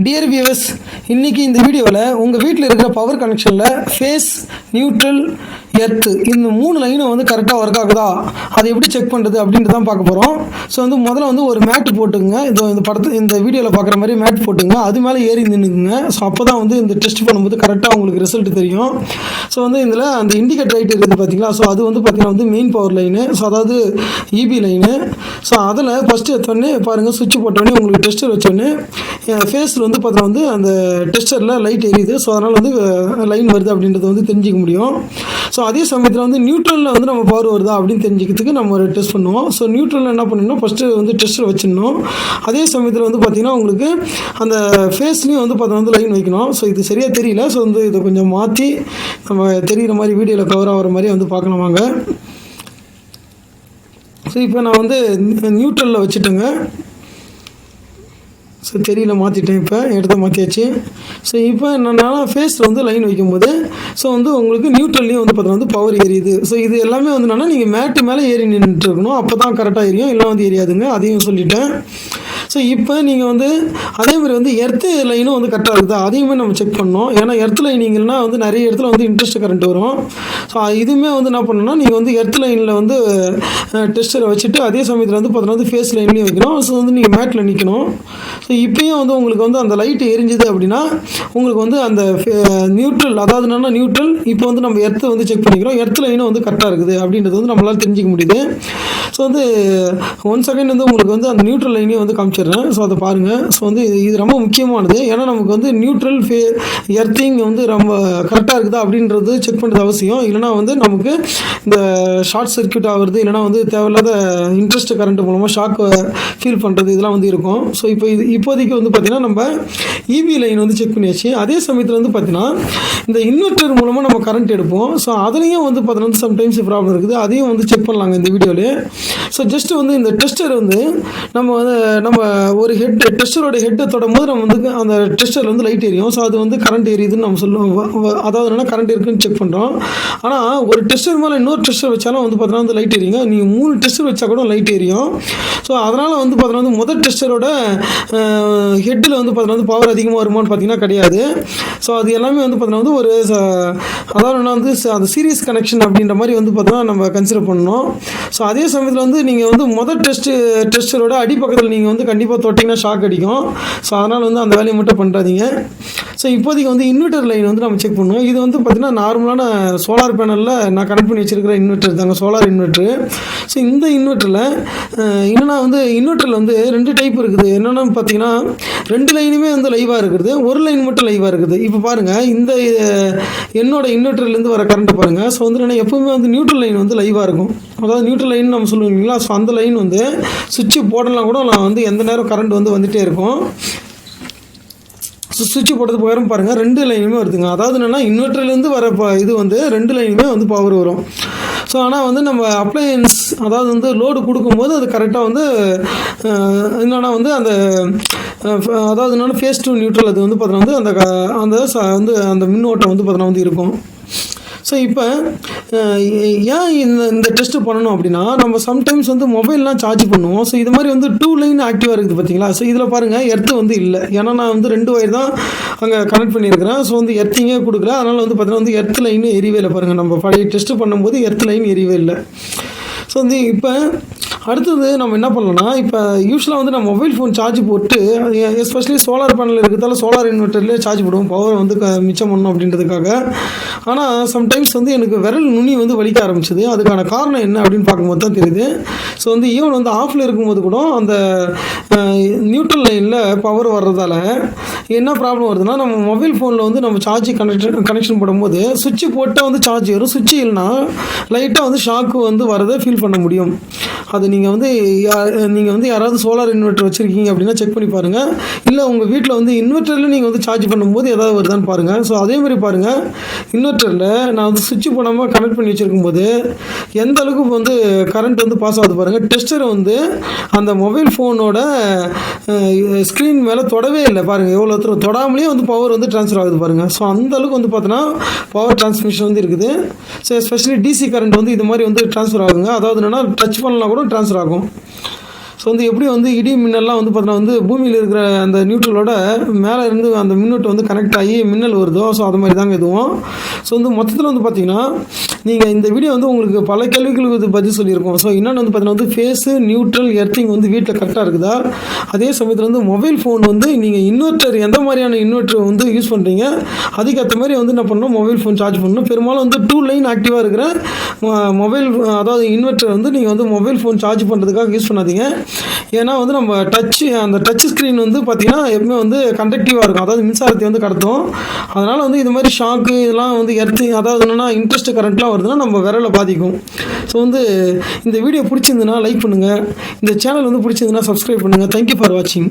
Dear viewers இன்றைக்கி இந்த வீடியோவில் உங்கள் வீட்டில் இருக்கிற பவர் கனெக்ஷனில் ஃபேஸ் நியூட்ரல் எர்த்து இந்த மூணு லைனும் வந்து கரெக்டாக ஒர்க் ஆகுதா? அதை எப்படி செக் பண்ணுறது அப்படின்ட்டு தான் பார்க்க போகிறோம் ஸோ வந்து முதல்ல வந்து ஒரு மேட் போட்டுங்க இதோ இந்த படத்து இந்த வீடியோவில் பார்க்குற மாதிரி மேட் போட்டுங்க அது மேலே ஏறி நின்றுக்குங்க ஸோ அப்போ தான் வந்து இந்த டெஸ்ட் பண்ணும்போது கரெக்டாக உங்களுக்கு ரிசல்ட் தெரியும். ஸோ வந்து இதில் அந்த இண்டிகேட்டர் லைட் இருக்குது பார்த்தீங்களா ஸோ அது வந்து பார்த்திங்கன்னா வந்து மெயின் பவர் லைனு ஸோ அதாவது இபி லைனு ஸோ அதில் ஃபஸ்ட்டு எடுத்தோடனே பாருங்கள் சுவிட்ச் போட்டோடனே உங்களுக்கு டெஸ்டர் வச்சோடனே ஃபேஸில் வந்து பார்த்தா வந்து அந்த டெஸ்டரில் லைட் எரியுது. ஸோ அதனால் வந்து லைன் வருது அப்படின்றத வந்து தெரிஞ்சிக்க முடியும். ஸோ அதே சமயத்தில் வந்து நியூட்ரலில் வந்து நம்ம பவர் வருதா அப்படின்னு தெரிஞ்சுக்கிறதுக்கு நம்ம ஒரு டெஸ்ட் பண்ணுவோம். ஸோ நியூட்ரலில் என்ன பண்ணணும் ஃபஸ்ட்டு வந்து டெஸ்டர் வச்சிடணும். அதே சமயத்தில் வந்து பார்த்திங்கன்னா உங்களுக்கு அந்த ஃபேஸ்லேயும் வந்து பார்த்தா வந்து லைன் வைக்கணும். ஸோ இது சரியாக தெரியல. ஸோ வந்து இதை கொஞ்சம் மாற்றி நம்ம தெரிகிற மாதிரி வீடியோவில் கவர் ஆகிற மாதிரி வந்து பார்க்கலாம் வாங்க. ஸோ இப்போ நான் வந்து நியூட்ரலில் வச்சுட்டேங்க. ஸோ தெரியல மாற்றிட்டேன் இப்போ. இடத்த மாற்றியாச்சு ஸோ இப்போ என்னென்னா ஃபேஸில் வந்து லைன் வைக்கும்போது ஸோ வந்து உங்களுக்கு நியூட்ரல்லையும் வந்து பார்த்தீங்கன்னா வந்து பவர் எரியுது ஸோ இது எல்லாமே வந்து என்னென்னா நீங்கள் மேட்டு மேலே ஏறி நின்றுட்டு இருக்கணும். அப்போ தான் கரெக்டாக எரியும். இல்லை வந்து எரியாதுங்க. அதையும் சொல்லிட்டேன். ஸோ இப்போ நீங்கள் வந்து அதே மாதிரி வந்து எர்த்து லைனும் வந்து கரெக்டாக இருக்குதா? அதையுமே நம்ம செக் பண்ணோம் ஏன்னா எர்த் லைனிங்கன்னா வந்து நிறைய இடத்துல வந்து இன்ட்ரெஸ்ட் கரண்ட் வரும். ஸோ இதுவுமே வந்து என்ன பண்ணணும்னா நீங்கள் வந்து எர்த் லைனில் வந்து டெஸ்டரை வச்சுட்டு அதே சமயத்தில் வந்து பார்த்தோன்னா வந்து ஃபேஸ் லைன்லேயும் வைக்கணும். ஸோ வந்து நீங்கள் மேட்டில் நிற்கணும் ஸோ இப்போயும் வந்து உங்களுக்கு வந்து அந்த லைட் எரிஞ்சுது அப்படின்னா உங்களுக்கு வந்து அந்த நியூட்ரல் அதாவது என்னன்னா நியூட்ரல் இப்போ வந்து நம்ம எர்த்தை வந்து செக் பண்ணிக்கிறோம். எர்த் லைனும் வந்து கரெக்டாக இருக்குது. அப்படின்றது வந்து நம்மளால் தெரிஞ்சிக்க முடியுது. ஸோ வந்து ஒன் செகண்ட் வந்து உங்களுக்கு வந்து அந்த நியூட்ரல் லைனையும் வந்து காமிச்சிடுறேன் ஸோ அதை பாருங்கள் ஸோ வந்து இது ரொம்ப முக்கியமானது. ஏன்னா நமக்கு வந்து நியூட்ரல் ஃபே எர்த்திங் வந்து ரொம்ப கரெக்டாக இருக்குதா அப்படின்றது செக் பண்ணுறது அவசியம். இல்லைனா வந்து நமக்கு இந்த ஷார்ட் சர்க்யூட் ஆகுறது இல்லைனா வந்து தேவையில்லாத இன்ட்ரெஸ்ட் கரண்ட் மூலமாக ஷாக் ஃபீல் பண்ணுறது இதெல்லாம் வந்து இருக்கும். ஸோ இப்போ இது இப்போதைக்கு வந்து பார்த்திங்கன்னா நம்ம இவி லைன் வந்து செக் பண்ணியாச்சு. அதே சமயத்தில் வந்து பார்த்திங்கன்னா இந்த இன்வெர்ட்டர் மூலமாக நம்ம கரண்ட் எடுப்போம். ஸோ அதுலேயும் வந்து பார்த்தீங்கன்னா சம்டைம்ஸ் ப்ராப்ளம் இருக்குது. அதையும் வந்து செக் பண்ணலாங்க இந்த வீடியோவில் ஸோ ஜஸ்ட் வந்து இந்த டெஸ்டர் வந்து நம்ம வந்து நம்ம ஒரு ஹெட் டெஸ்டரோட ஹெட்டை தொடும் போது நம்ம வந்து அந்த டெஸ்டரில் வந்து லைட் எரியும். ஸோ அது வந்து கரண்ட் எரியுதுன்னு நம்ம சொல்லுவோம். அதாவது என்னன்னா கரண்ட் இருக்குன்னு செக் பண்ணுறோம் ஆனால் ஒரு டெஸ்டர் மேலே இன்னொரு டெஸ்டர் வச்சாலும் வந்து பார்த்தீங்கன்னா வந்து லைட் எரியுங்க. நீங்கள் மூணு டெஸ்டர் வச்சா கூட லைட் எரியும். ஸோ அதனால் வந்து பார்த்தீங்கன்னா வந்து முதல் டெஸ்டரோட ஹெட்டில் வந்து பார்த்தீங்கன்னா வந்து பவர் அதிகமாக வருமான்னு பார்த்தீங்கன்னா கிடையாது. ஸோ அது எல்லாமே வந்து பார்த்தீங்கன்னா வந்து ஒரு ச- அதாவது என்ன வந்து அந்த சீரியஸ் கனெக்ஷன் அப்படின்ற மாதிரி வந்து பார்த்தோன்னா நம்ம கன்சிடர் பண்ணணும். ஸோ அதே சமயத்தில் வந்து நீங்கள் வந்து முதல் டெஸ்ட்டு டெஸ்டரோட அடிப்பக்கத்தில் நீங்கள் வந்து கண்டிப்பாக கண்டிப்பாக தொட்டிங்கன்னா ஷாக் அடிக்கும். ஸோ அதனால் வந்து அந்த வேலையை மட்டும் பண்ணுறாதீங்க ஸோ இப்போதைக்கு வந்து இன்வெர்ட்டர் லைன் வந்து நம்ம செக் பண்ணுவோம். இது வந்து பார்த்திங்கன்னா நார்மலான சோலார் பேனலில் நான் கனெக்ட் பண்ணி வச்சுருக்கிற இன்வெர்ட்டர் தாங்க. சோலார் இன்வெர்ட்ரு ஸோ இந்த இன்வெர்ட்டரில் என்னென்னா வந்து இன்வெர்ட்டரில் வந்து ரெண்டு டைப் இருக்குது. என்னென்னு பார்த்தீங்கன்னா ரெண்டு லைனுமே வந்து லைவாக இருக்குது. ஒரு லைன் மட்டும் லைவாக இருக்குது. இப்போ பாருங்கள் இந்த என்னோடய இன்வெர்ட்டர்லேருந்து வர கரண்ட்டை பாருங்கள் ஸோ வந்து என்னன்னா எப்பவுமே வந்து நியூட்ரல் லைன் வந்து லைவாக இருக்கும். அதாவது நியூட்ரல் லைன் நம்ம சொல்லுவோம் இல்லைங்களா? ஸோ அந்த லைன் வந்து சுவிட்சு போடலாம் கூட நான் வந்து எந்த நேரம் கரண்ட் வந்து வந்துகிட்டே இருக்கும். ஸோ சுவிட்ச் போட்டது போயிடும் பாருங்கள் ரெண்டு லைனுமே வருதுங்க. அதாவது என்னென்னா இன்வெர்ட்டர்லேருந்து வர இது வந்து ரெண்டு லைனுமே வந்து பவர் வரும். ஸோ ஆனால் வந்து நம்ம அப்ளையன்ஸ் அதாவது வந்து லோடு கொடுக்கும்போது அது கரெக்டாக வந்து என்னென்னா வந்து அந்த அதாவது என்னென்னா ஃபேஸ் டூ நியூட்ரல் அது வந்து பார்த்தீங்கன்னா வந்து அந்த அந்த வந்து அந்த மின்னோட்டம் வந்து பார்த்தீங்கன்னா வந்து இருக்கும். ஸோ இப்போ ஏன் இந்த இந்த டெஸ்ட்டு பண்ணணும் அப்படின்னா நம்ம சம்டைம்ஸ் வந்து மொபைல்லாம் சார்ஜ் பண்ணுவோம். ஸோ இது மாதிரி வந்து டூ லைன் ஆக்டிவாக இருக்குது பார்த்தீங்களா? ஸோ இதில் பாருங்கள் எர்த்து வந்து இல்லை. ஏன்னா நான் வந்து ரெண்டு ஒயர் தான் அங்கே கனெக்ட் பண்ணியிருக்கிறேன். ஸோ வந்து எர்த்திங்கே கொடுக்கல. அதனால் வந்து பார்த்தீங்கன்னா வந்து எர்த் லைன் எரியவே இல்லை பாருங்கள் நம்ம பழைய டெஸ்ட்டு பண்ணும்போது எர்த் லைன் எரியவே இல்லை. ஸோ வந்து இப்போ அடுத்தது நம்ம என்ன பண்ணலாம்னா இப்போ யூஸ்வலாக வந்து நம்ம மொபைல் ஃபோன் சார்ஜ் போட்டு எஸ்பெஷலி சோலார் பேனல் இருக்கிறதால சோலார் இன்வெர்ட்டர்லேயே சார்ஜ் போடுவோம். பவர் வந்து மிச்சம் பண்ணணும் அப்படின்றதுக்காக. ஆனால் சம்டைம்ஸ் வந்து எனக்கு விரல் நுனி வந்து வலிக்க ஆரம்பிச்சது. அதுக்கான காரணம் என்ன அப்படின்னு பார்க்கும்போது தான் தெரியுது. ஸோ வந்து ஈவன் வந்து ஆஃபில் இருக்கும்போது கூட அந்த நியூட்ரல் லைனில் பவர் வர்றதால என்ன ப்ராப்ளம் வருதுன்னா நம்ம மொபைல் ஃபோனில் வந்து நம்ம சார்ஜ் கனெக்ஷன் கனெக்ஷன் போடும்போது சுவிட்ச் போட்டால் வந்து சார்ஜ் வரும் சுவிட்ச் இல்லைனா லைட்டாக வந்து ஷாக்கு வந்து வரதை ஃபீல் பண்ண முடியும். அது நீங்கள் வந்து நீங்கள் வந்து யாராவது சோலார் இன்வெர்ட்டர் வச்சுருக்கீங்க அப்படின்னா செக் பண்ணி பாருங்கள் இல்லை உங்கள் வீட்டில் வந்து இன்வெர்ட்டரில் நீங்கள் வந்து சார்ஜ் பண்ணும்போது ஏதாவது வருதான்னு பாருங்கள் ஸோ அதே மாதிரி பாருங்கள் இன்வெர்ட்டரில் நான் வந்து சுவிட்ச் போடாமல் கனெக்ட் பண்ணி வச்சுருக்கும்போது எந்த அளவுக்கு வந்து கரண்ட் வந்து பாஸ் ஆகுது பாருங்கள் டெஸ்டர் வந்து அந்த மொபைல் ஃபோனோட ஸ்க்ரீன் மேலே தொடவே இல்லை பாருங்கள் எவ்வளோ தூரம் தொடாமலே வந்து பவர் வந்து ட்ரான்ஸ்ஃபர் ஆகுது பாருங்கள் ஸோ அந்த அளவுக்கு வந்து பார்த்தோன்னா பவர் ட்ரான்ஸ்மிஷன் வந்து இருக்குது. ஸோ எஸ்பெஷலி டிசி கரண்ட் வந்து இது மாதிரி வந்து ட்ரான்ஸ்ஃபர் ஆகுங்க அதாவது என்னென்னா டச் பண்ணலாம் கூட ட்ரான்ஸ்ஃபர் ஆகும். ஸோ வந்து எப்படி வந்து இடி மின்னல்லாம் வந்து பார்த்தீங்கன்னா வந்து பூமியில் இருக்கிற அந்த நியூட்ரலோட மேலே இருந்து அந்த மின்னோட்டம் வந்து கனெக்ட் ஆகி மின்னல் வருதோ ஸோ அது மாதிரி தாங்க இதுவும். ஸோ வந்து மொத்தத்தில் வந்து பார்த்தீங்கன்னா நீங்கள் இந்த வீடியோ வந்து உங்களுக்கு பல கேள்விகளுக்கு இது பதில் சொல்லியிருக்கோம். ஸோ இன்னொன்று வந்து பார்த்தீங்கன்னா வந்து ஃபேஸு நியூட்ரல் எர்த்திங் வந்து வீட்டில் கரெக்டாக இருக்குதா? அதே சமயத்தில் வந்து மொபைல் ஃபோன் வந்து நீங்கள் இன்வெர்ட்டர் எந்த மாதிரியான இன்வெர்ட்டர் வந்து யூஸ் பண்ணுறீங்க அதுக்கேற்ற மாதிரி வந்து என்ன பண்ணணும்? மொபைல் ஃபோன் சார்ஜ் பண்ணணும். பெரும்பாலும் வந்து டூ லைன் ஆக்டிவாக இருக்கிற மொபைல் அதாவது இன்வெர்ட்டர் வந்து நீங்கள் வந்து மொபைல் ஃபோன் சார்ஜ் பண்ணுறதுக்காக யூஸ் பண்ணாதீங்க. ஏன்னா வந்து நம்ம டச்சு அந்த டச் ஸ்க்ரீன் வந்து பார்த்திங்கன்னா எப்பவுமே வந்து கண்டக்டிவாக இருக்கும். அதாவது மின்சாரத்தை வந்து கடத்தும். அதனால் வந்து இது மாதிரி ஷாக்கு இதெல்லாம் வந்து எர்த்து அதாவது என்னென்னா இன்ட்ரெஸ்ட் கரண்ட்லாம் வருதுன்னா நம்ம விரலை பாதிக்கும். ஸோ வந்து இந்த வீடியோ பிடிச்சிருந்துன்னா லைக் பண்ணுங்கள் இந்த சேனல் வந்து பிடிச்சிருந்துன்னா சப்ஸ்கிரைப் பண்ணுங்கள் தேங்க்யூ ஃபார் வாட்சிங்